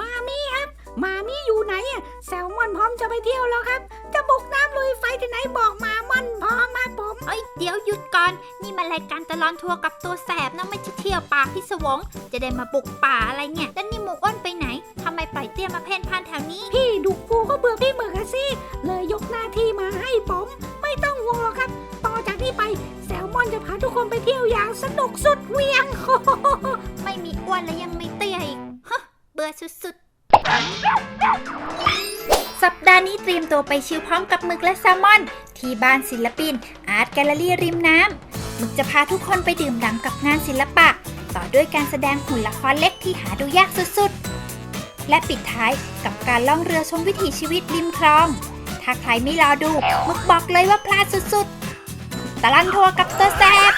มามี่ครับ มามี่อยู่ไหนอะแซลมอนพร้อมจะไปเที่ยวแล้วครับ จะบุกน้ำลุยไฟที่ไหนบอกมามอนพร้อมมาผมเอ้ยเดี๋ยวหยุดก่อน นี่มันรายการตลอนทัวร์กับตัวแสบนะไม่ใช่เที่ยวป่าพิศวง จะได้มาบุกป่าอะไรเนี่ย แล้วนี่หมูอ้วนไปไหนทำไมปล่อยเตี้ยมาเพ่นพ่านแถวนี้ พี่ดุกฟูก็เบื่อพี่หมึกอะสิเลยยกหน้าที่มาให้ผม ไม่ต้องห่วงหรอกครับ ต่อจากนี้ไปแซลมอนจะพาทุกคนไปเที่ยวอย่างสนุกสุดเหวียง ไม่มีอ้วนและยังไม่เตี้ยอีกฮะเบื่อสุดๆ สัปดาห์นี้เตรียมตัวไปชิลพร้อมกับหมึกและแซลมอน ที่บ้านศิลปิน อาร์ตแกลเลอรี่ริมน้ำหมึกจะพาทุกคนไปดื่มด่ำกับงานศิลปะ ต่อด้วยการแสดงหุ่นละครเล็กที่หาดูยากสุดๆ และปิดท้ายกับการล่องเรือชมวิถีชีวิตริมคลอง ถ้าใครไม่รอดูหมึกบอกเลยว่าพลาดสุดๆตะลันทัวร์กับตัวแซบ